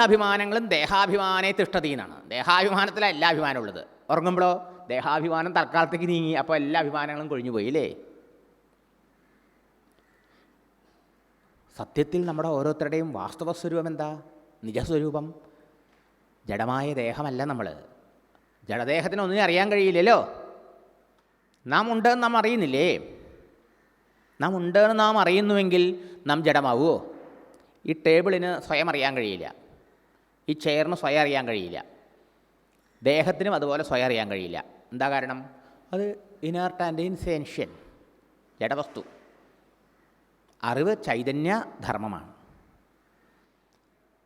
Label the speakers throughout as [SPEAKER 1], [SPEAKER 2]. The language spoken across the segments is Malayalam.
[SPEAKER 1] എല്ലാ അഭിമാനങ്ങളും ദേഹാഭിമാനേ തിഷ്ടതി എന്നാണ് ദേഹാഭിമാനത്തിലാണ് എല്ലാ അഭിമാനം ഉള്ളത് ഉറങ്ങുമ്പോഴോ ദേഹാഭിമാനം തൽക്കാലത്തേക്ക് നീങ്ങി അപ്പോൾ എല്ലാ അഭിമാനങ്ങളും കൊഴിഞ്ഞു പോയി അല്ലേ? സത്യത്തിൽ നമ്മുടെ ഓരോരുത്തരുടെയും വാസ്തവ സ്വരൂപം എന്താ? നിജസ്വരൂപം? ജഡമായ ദേഹമല്ല നമ്മൾ ജഡദേഹത്തിന് ഒന്നിനും അറിയാൻ കഴിയില്ലല്ലോ. നാം ഉണ്ടെന്ന് നാം അറിയുന്നില്ലേ? നാം ഉണ്ടെന്ന് നാം അറിയുന്നുവെങ്കിൽ നാം ജഡമാവുമോ ഈ ടേബിളിന് സ്വയം അറിയാൻ കഴിയില്ല. ഈ ചെയറിന് സ്വയം അറിയാൻ കഴിയില്ല. ദേഹത്തിനും അതുപോലെ സ്വയം അറിയാൻ കഴിയില്ല. എന്താ കാരണം? അത് ഇനേർട്ട് ആൻഡ് ഇൻസെൻഷ്യൻ ജഡവസ്തു. അറിവ് ചൈതന്യ ധർമ്മമാണ്.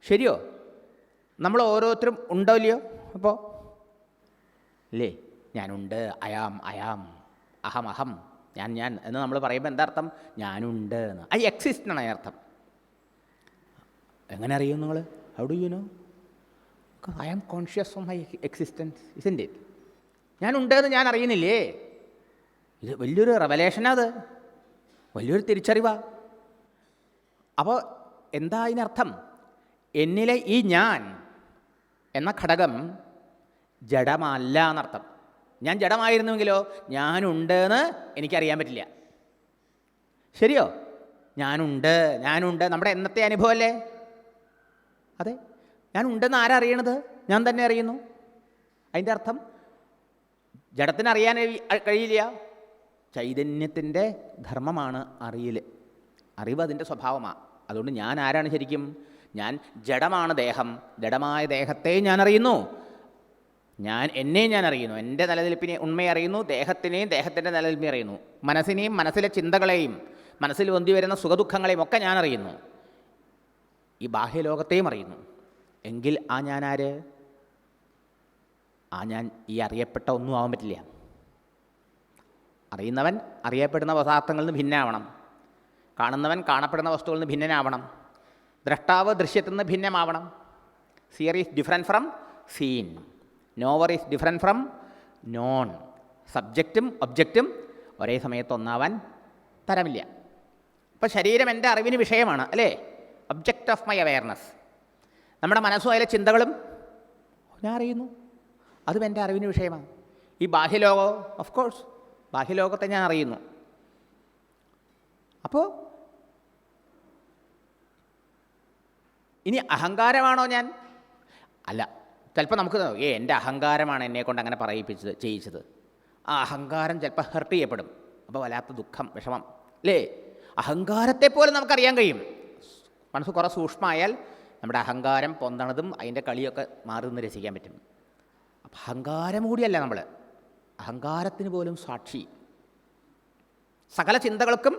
[SPEAKER 1] ശരിയോ? നമ്മൾ ഓരോരുത്തരും ഉണ്ടോ ഇല്ലയോ? അപ്പോൾ അല്ലേ ഞാനുണ്ട് അയാം അയാം അഹം അഹം ഞാൻ ഞാൻ എന്ന് നമ്മൾ പറയുമ്പോൾ എന്താ അർത്ഥം? ഞാനുണ്ട് എന്ന്. ഐ എക്സിസ്റ്റ് എന്നാണ് അതിനർത്ഥം. എങ്ങനെ അറിയും നിങ്ങൾ how do you know I am conscious of my existence ഇസിന്റെ എന്റെ ഞാനുണ്ട് എന്ന് ഞാൻ അറിയുന്നില്ലേ ഇത് വലിയൊരു റെവലേഷനാ അത്. വലിയൊരു തിരിച്ചറിവാ. അപ്പോൾ എന്താ അതിനർത്ഥം? എന്നിലെ ഈ ഞാൻ എന്ന ഘടകം ജഡമല്ല എന്നർത്ഥം. ഞാൻ ജഡമായിരുന്നുവെങ്കിലോ ഞാനുണ്ട് എന്ന് എനിക്കറിയാൻ പറ്റില്ല. ശരിയോ? ഞാനുണ്ട് ഞാനുണ്ട്. നമ്മുടെ എന്നത്തെ അനുഭവമല്ലേ അതെ. ഞാനുണ്ടെന്ന് ആരാ അറിയണത്? ഞാൻ തന്നെ അറിയുന്നു. അതിന്റെ അർത്ഥം ജഡത്തിന് അറിയാൻ കഴിയില്ല. ചൈതന്യത്തിന്റെ ധർമ്മമാണ് അറിയൽ അറിവ് അതിന്റെ സ്വഭാവമാണ് അതുകൊണ്ട് ഞാൻ ആരാണ് ശരിക്കും? ഞാൻ ജഡമാണ് ദേഹം. ജഡമായ ദേഹത്തെ ഞാൻ അറിയുന്നു. ഞാൻ എന്നെയും ഞാൻ അറിയുന്നു. എന്റെ നിലനിൽപ്പിനെ ഉണ്മയെ അറിയുന്നു. ദേഹത്തിനെയും ദേഹത്തിന്റെ നിലനിൽപ്പിനെ അറിയുന്നു. മനസ്സിനെയും മനസ്സിലെ ചിന്തകളെയും മനസ്സിൽ വന്തി വരുന്ന സുഖദുഃഖങ്ങളെയും ഒക്കെ ഞാൻ അറിയുന്നു. ഈ ബാഹ്യലോകത്തെയും അറിയുന്നു. എങ്കിൽ ആ ഞാൻ ആര് ആ ഞാൻ ഈ അറിയപ്പെട്ട ഒന്നും ആവാൻ പറ്റില്ല. അറിയുന്നവൻ അറിയപ്പെടുന്ന പദാർത്ഥങ്ങളിൽ നിന്ന് ഭിന്നാവണം. കാണുന്നവൻ കാണപ്പെടുന്ന വസ്തുക്കളിൽ നിന്ന് ഭിന്നനാവണം. ദ്രഷ്ടാവ് ദൃശ്യത്തിൽ നിന്ന് ഭിന്നമാവണം. Seer is different from seen knower is different from known സബ്ജക്റ്റും ഒബ്ജക്റ്റും ഒരേ സമയത്ത് ഒന്നാവാൻ തരമില്ല. അപ്പോൾ ശരീരം എന്റെ അറിവിന് വിഷയമാണ് അല്ലേ? ഒബ്ജക്റ്റ് ഓഫ് മൈ അവയർനെസ് നമ്മുടെ മനസ്സും അതിലെ ചിന്തകളും ഞാൻ അറിയുന്നു. അതും എന്റെ അറിവിന് വിഷയമാണ്. ഈ ബാഹ്യലോകോ ഓഫ് കോഴ്സ് ബാഹ്യലോകത്തെ ഞാൻ അറിയുന്നു. അപ്പോൾ ഇനി അഹങ്കാരമാണോ ഞാൻ? അല്ല ചിലപ്പോൾ നമുക്ക് ഏ എന്റെ അഹങ്കാരമാണ് എന്നെ കൊണ്ട് അങ്ങനെ പറയിപ്പിച്ചത് ചെയ്യിച്ചത്. ആ അഹങ്കാരം ചിലപ്പോൾ ഹെർട്ട് ചെയ്യപ്പെടും. അപ്പോൾ വല്ലാത്ത ദുഃഖം വിഷമം അല്ലേ? അഹങ്കാരത്തെ പോലെ നമുക്കറിയാൻ കഴിയും. മനസ്സ് കുറേ സൂക്ഷ്മമായാൽ നമ്മുടെ അഹങ്കാരം പൊന്തണതും അതിന്റെ കളിയൊക്കെ മാറി നിന്ന് രസിക്കാൻ പറ്റും. അപ്പം അഹങ്കാരം കൂടിയല്ല നമ്മൾ അഹങ്കാരത്തിന് പോലും സാക്ഷി. സകല ചിന്തകൾക്കും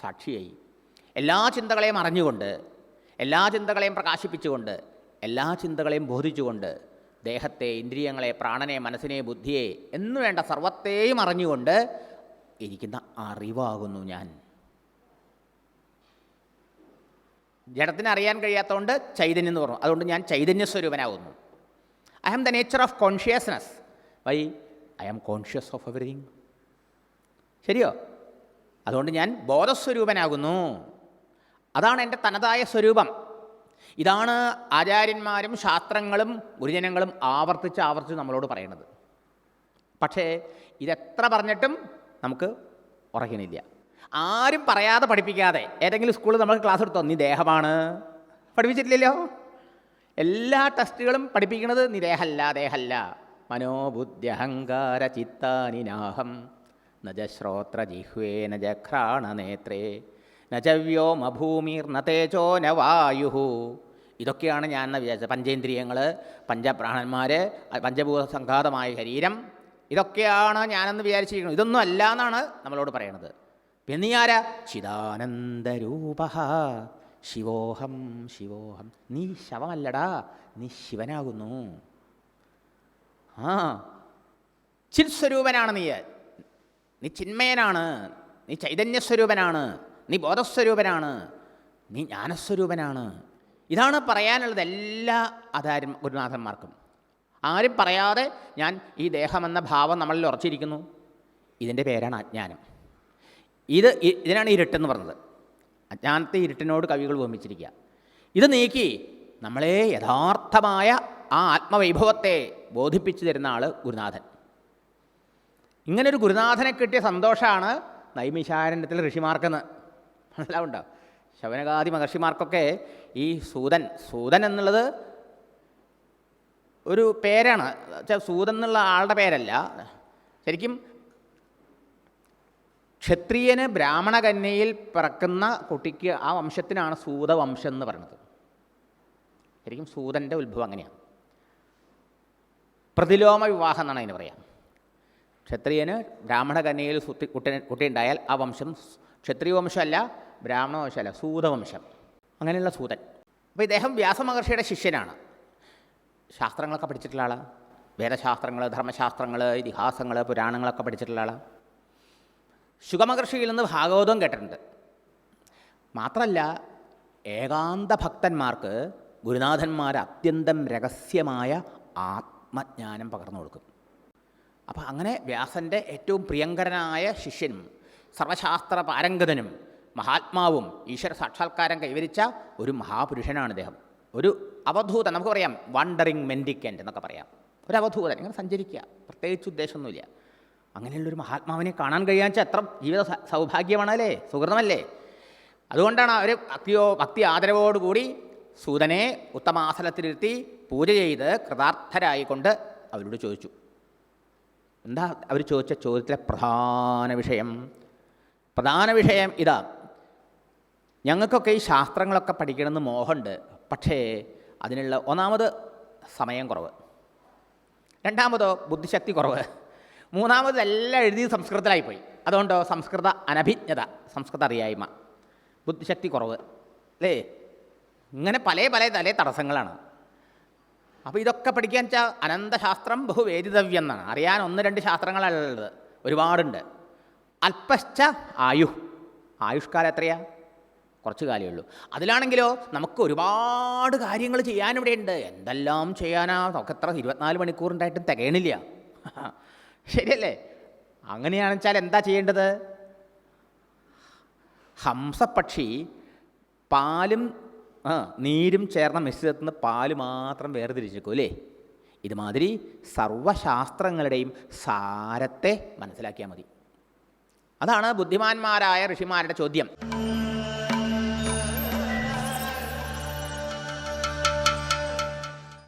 [SPEAKER 1] സാക്ഷിയായി. എല്ലാ ചിന്തകളെയും അറിഞ്ഞുകൊണ്ട് എല്ലാ ചിന്തകളെയും പ്രകാശിപ്പിച്ചുകൊണ്ട് എല്ലാ ചിന്തകളെയും ബോധിച്ചുകൊണ്ട് ദേഹത്തെ ഇന്ദ്രിയങ്ങളെ പ്രാണനെ മനസ്സിനെ ബുദ്ധിയെ എന്നു വേണ്ട സർവത്തെയും അറിഞ്ഞുകൊണ്ട് ഇരിക്കുന്ന അറിവാകുന്നു ഞാൻ. ജഡത്തിന് അറിയാൻ കഴിയാത്തതുകൊണ്ട് ചൈതന്യം എന്ന് പറഞ്ഞു. അതുകൊണ്ട് ഞാൻ ചൈതന്യ സ്വരൂപനാകുന്നു I am the nature of consciousness why I am conscious of everything ശരിയോ? അതുകൊണ്ട് ഞാൻ ബോധസ്വരൂപനാകുന്നു. അതാണ് എന്റെ തനതായ സ്വരൂപം. ഇതാണ് ആചാര്യന്മാരും ശാസ്ത്രങ്ങളും ഗുരുജനങ്ങളും ആവർത്തിച്ച് ആവർത്തിച്ച് നമ്മളോട് പറയുന്നത് പക്ഷേ ഇതെത്ര പറഞ്ഞിട്ടും നമുക്ക് ഉറക്കണില്ല ആരും പറയാതെ പഠിപ്പിക്കാതെ. ഏതെങ്കിലും സ്കൂളിൽ നമ്മൾ ക്ലാസ് എടുത്തോ? നീ ദേഹമാണ്. പഠിപ്പിച്ചിട്ടില്ലല്ലോ? എല്ലാ ടെസ്റ്റുകളും പഠിപ്പിക്കുന്നത് നീ ദേഹല്ല ദേഹല്ല. മനോബുദ്ധി അഹങ്കാര ചിത്താനിനാഹം. നജ ശ്രോത്ര ജിഹ്വേ നജ ഘ്രാണനേത്രേ നജ വ്യോമഭൂമിർ ന തേജോ ന വായു ഇതൊക്കെയാണ് ഞാൻ വിചാരിച്ചത്? പഞ്ചേന്ദ്രിയങ്ങൾ പഞ്ചപ്രാണന്മാർ പഞ്ചഭൂത സംഘാതമായ ശരീരം. ഇതൊക്കെയാണ് ഞാനെന്ന് വിചാരിച്ചിരിക്കുന്നത്. ഇതൊന്നും അല്ല എന്നാണ് നമ്മളോട് പറയണത്. പിന്നെ നീ ആരാ? ചിദാനന്ദരൂപ ശിവോഹം ശിവോഹം. നീ ശവമല്ലടാ നീ ശിവനാകുന്നു. ആ ചിത്സ്വരൂപനാണ് നീ. നീ ചിന്മയനാണ് നീ ചൈതന്യസ്വരൂപനാണ് നീ ബോധസ്വരൂപനാണ് നീ ജ്ഞാനസ്വരൂപനാണ്. ഇതാണ് പറയാനുള്ളത് എല്ലാ ആചാര്യ ഗുരുനാഥന്മാർക്കും. ആരും പറയാതെ ഞാൻ ഈ ദേഹമെന്ന ഭാവം നമ്മളിൽ ഉറച്ചിരിക്കുന്നു. ഇതിന്റെ പേരാണ് അജ്ഞാനം. ഇത് ഇതിനാണ് ഇരുട്ടെന്ന് പറഞ്ഞത്. അജ്ഞാനത്തെ ഇരുട്ടിനോട് കവികൾ ഉപമിച്ചിരിക്കുക ഇത് നീക്കി നമ്മളെ യഥാർത്ഥമായ ആ ആത്മവൈഭവത്തെ ബോധിപ്പിച്ചു തരുന്ന ആൾ ഗുരുനാഥൻ. ഇങ്ങനൊരു ഗുരുനാഥനെ കിട്ടിയ സന്തോഷമാണ് നൈമിശാരണ്യത്തിലെ ഋഷിമാർക്കെന്ന്. മനസ്സിലാവുണ്ടോ? ശവനകാദി മഹർഷിമാർക്കൊക്കെ ഈ സൂതൻ സൂതൻ എന്നുള്ളത് ഒരു പേരാണ്. സൂതൻ എന്നുള്ള ആളുടെ പേരല്ല. ശരിക്കും ക്ഷത്രിയന് ബ്രാഹ്മണകന്യയിൽ പിറക്കുന്ന കുട്ടിക്ക് ആ വംശത്തിനാണ് സൂതവംശം എന്ന് പറയുന്നത്. ശരിക്കും സൂതന്റെ ഉത്ഭവം അങ്ങനെയാണ്. പ്രതിലോമ വിവാഹം എന്നാണ് അതിന് പറയാം. ക്ഷത്രിയന് ബ്രാഹ്മണകന്യയിൽ സുത്തി കുട്ടി കുട്ടിയുണ്ടായാൽ ആ വംശം ക്ഷത്രിയ വംശമല്ല ബ്രാഹ്മണ വംശമല്ല സൂതവംശം. അങ്ങനെയുള്ള സൂതൻ. അപ്പോൾ ഇദ്ദേഹം വ്യാസമഹർഷിയുടെ ശിഷ്യനാണ്. ശാസ്ത്രങ്ങളൊക്കെ പഠിച്ചിട്ടുള്ള ആളാണ് വേദശാസ്ത്രങ്ങൾ ധർമ്മശാസ്ത്രങ്ങൾ ഇതിഹാസങ്ങൾ പുരാണങ്ങളൊക്കെ പഠിച്ചിട്ടുള്ള ആളാണ് ശുഗമഹർഷിയിൽ നിന്ന് ഭാഗവതം കേട്ടിട്ടുണ്ട്. മാത്രമല്ല ഏകാന്ത ഭക്തന്മാർക്ക് ഗുരുനാഥന്മാർ അത്യന്തം രഹസ്യമായ ആത്മജ്ഞാനം പകർന്നു കൊടുക്കും. അപ്പോൾ അങ്ങനെ വ്യാസന്റെ ഏറ്റവും പ്രിയങ്കരനായ ശിഷ്യനും സർവശാസ്ത്ര പാരംഗതനും മഹാത്മാവും ഈശ്വര സാക്ഷാത്കാരം കൈവരിച്ച ഒരു മഹാപുരുഷനാണ് അദ്ദേഹം ഒരു അവധൂതൻ നമുക്ക് പറയാം വണ്ടറിങ് മെൻഡിക്കന്റ് എന്നൊക്കെ പറയാം. ഒരു അവധൂതൻ ഇങ്ങനെ സഞ്ചരിക്കുക. പ്രത്യേകിച്ച് ഉദ്ദേശമൊന്നുമില്ല. അങ്ങനെയുള്ളൊരു മഹാത്മാവിനെ കാണാൻ കഴിയാന്ന് വെച്ചാൽ എത്ര ജീവിത സൗഭാഗ്യമാണല്ലേ? സുഹൃതമല്ലേ? അതുകൊണ്ടാണ് അവർ ഭക്തിയോ ഭക്തി ആദരവോടുകൂടി സൂതനെ ഉത്തമാസനത്തിലിരുത്തി പൂജ ചെയ്ത് കൃതാർത്ഥരായിക്കൊണ്ട് അവരോട് ചോദിച്ചു. എന്താ അവർ ചോദിച്ച ചോദ്യത്തിലെ പ്രധാന വിഷയം? പ്രധാന വിഷയം ഇതാ. ഞങ്ങൾക്കൊക്കെ ഈ ശാസ്ത്രങ്ങളൊക്കെ പഠിക്കണമെന്ന് മോഹമുണ്ട്. പക്ഷേ അതിനുള്ള ഒന്നാമത് സമയം കുറവ്. രണ്ടാമതോ ബുദ്ധിശക്തി കുറവ്. മൂന്നാമത് എല്ലാം എഴുതി സംസ്കൃതത്തിലായിപ്പോയി. അതുകൊണ്ടോ സംസ്കൃത അനഭിജ്ഞത സംസ്കൃത അറിയായ്മ ബുദ്ധിശക്തി കുറവ് അല്ലേ? ഇങ്ങനെ പല പല തലേ തടസ്സങ്ങളാണ്. അപ്പോൾ ഇതൊക്കെ പഠിക്കാൻ വെച്ചാൽ അനന്തശാസ്ത്രം ബഹുവേദിതവ്യം എന്നാണ് അറിയാൻ ഒന്ന് രണ്ട് ശാസ്ത്രങ്ങളല്ല ഉള്ളത് ഒരുപാടുണ്ട്. അല്പശ്ച ആയു. ആയുഷ്കാലം എത്രയാ? കുറച്ച് കാലമേ ഉള്ളൂ. അതിലാണെങ്കിലോ നമുക്ക് ഒരുപാട് കാര്യങ്ങൾ ചെയ്യാനിവിടെയുണ്ട്. എന്തെല്ലാം ചെയ്യാനാ? നമുക്ക് എത്ര ഇരുപത്തിനാല് മണിക്കൂർ ഉണ്ടായിട്ടും തികയണില്ല. ശരിയല്ലേ? അങ്ങനെയാണെന്ന് വെച്ചാൽ എന്താ ചെയ്യേണ്ടത്? ഹംസപക്ഷി പാലും നീരും ചേർന്ന മിശ്രിതത്തിൽ നിന്ന് പാൽ മാത്രം വേർതിരിച്ചേക്കും അല്ലേ? ഇതുമാതിരി സർവശാസ്ത്രങ്ങളുടെയും സാരത്തെ മനസ്സിലാക്കിയാൽ മതി. അതാണ് ബുദ്ധിമാന്മാരായ ഋഷിമാരുടെ ചോദ്യം.